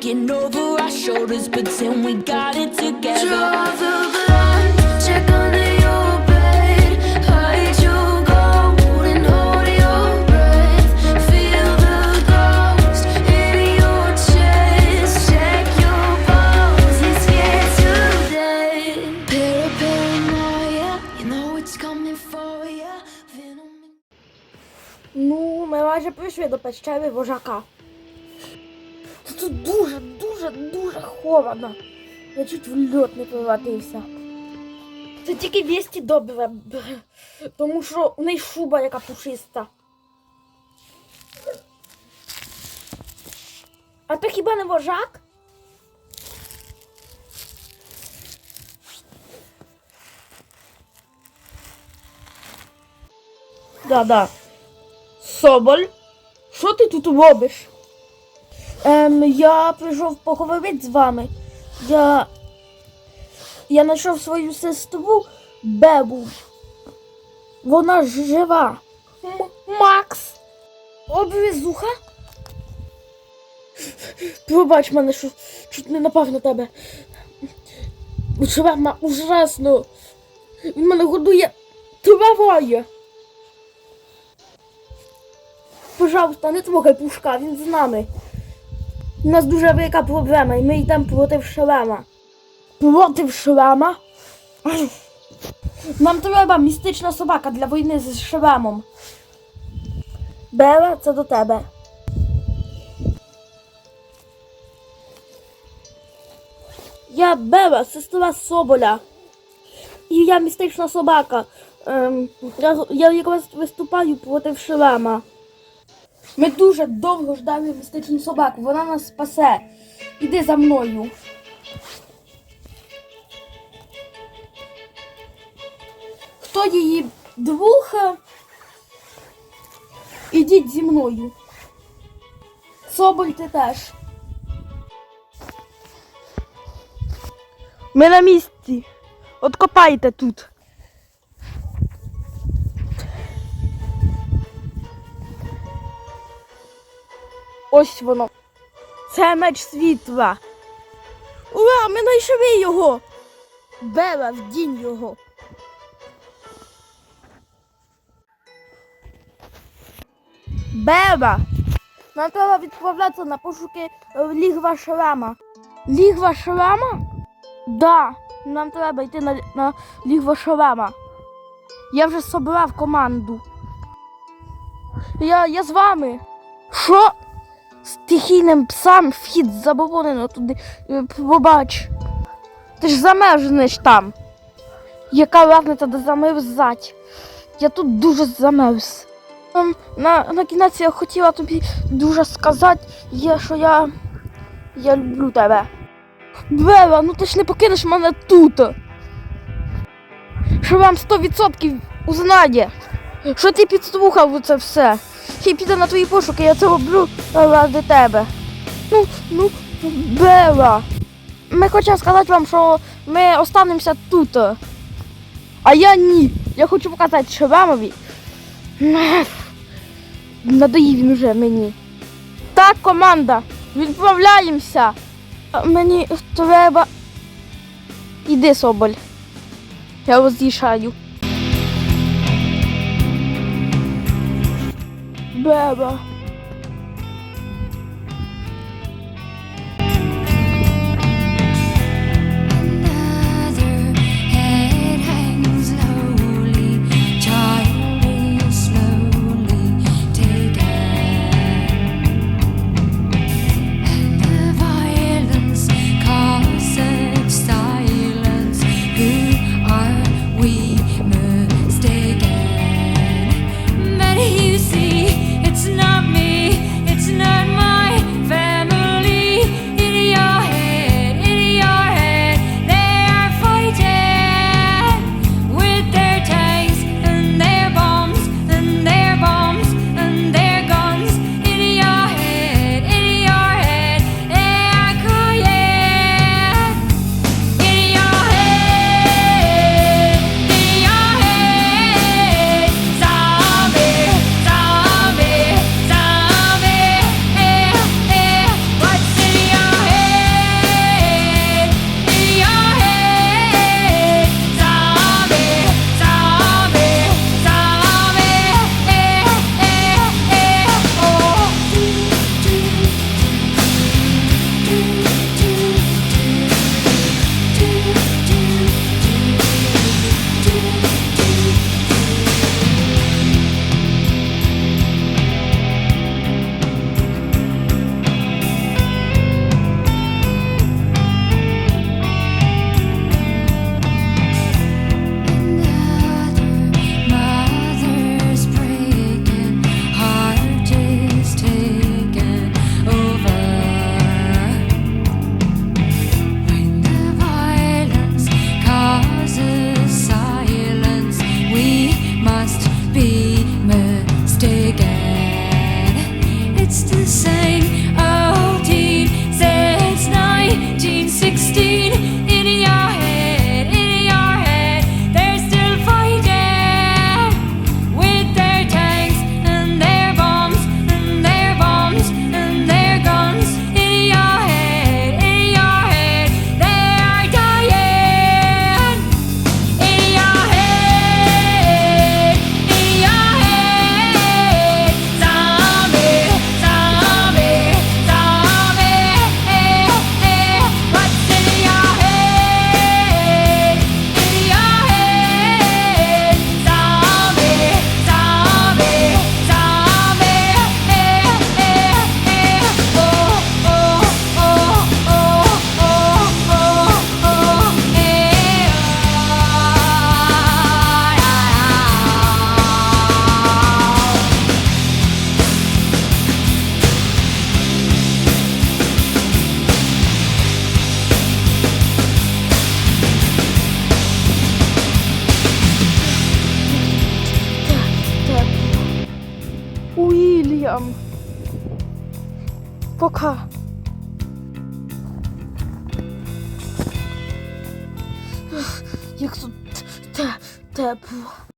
looking over our shoulders, pretend we got it together. Ну, ми майже прийшли до печери вожака. Тут дуже, дуже, дуже холодно. Я чуть в льот не превратився. Це тільки вісті добре, тому що у неї шуба яка пушиста. А то хіба не вожак? Да-да. Соболь, що ти тут робиш? Ем, я прийшов поговорити з вами. Я. Я знайшов свою сестру Бебу. Вона жива. М- Макс! Обвізуха? Пробач мене, що чуть не напав на тебе. Шрама ужасно. Він мене годує травою. Пожалуйста, не трогай пушка, він з нами. У нас дуже велика проблема, і ми йдемо проти Шрама. Проти Шрама? Нам треба містична собака для війни з Шрамом. Бела, це до тебе. Я Бела, сестра Соболя. І я містична собака. Ем, я, якраз виступаю проти Шрама. Ми дуже довго ждали містичну собаку, вона нас спасе. Іди за мною. Хто її друг? Ідіть зі мною. Соболь ти теж. Ми на місці. От копайте тут. Ось воно. Це меч світла. Ура, ми знайшли його. Бела, вдінь його. Бела, нам треба відправлятися на пошуки е, лігва шрама. Лігва шрама? Да, нам треба йти на, на лігво шрама. Я вже собрав команду. Я, я з вами. Що? Стихійним псам вхід заборонено туди. Е, Пробач. Ти ж замерзнеш там. Яка разниця де замерзать? Я тут дуже замерз. Ем, На, на кінець я хотіла тобі дуже сказати, що я. Я люблю тебе. Бела, ну ти ж не покинеш мене тут. Що вам 100% узнає, що ти підслухав це все. І піде на твої пошуки, я це роблю ради тебе. Ну, ну, Бела. Ми хочемо сказати вам, що ми останемося тут. А я ні. Я хочу показати Шрамові. Надоїв він уже мені. Так, команда, відправляємося. Мені треба. Іди, Соболь. Я розрішаю. Baba. am Bucker. Jak to te, te,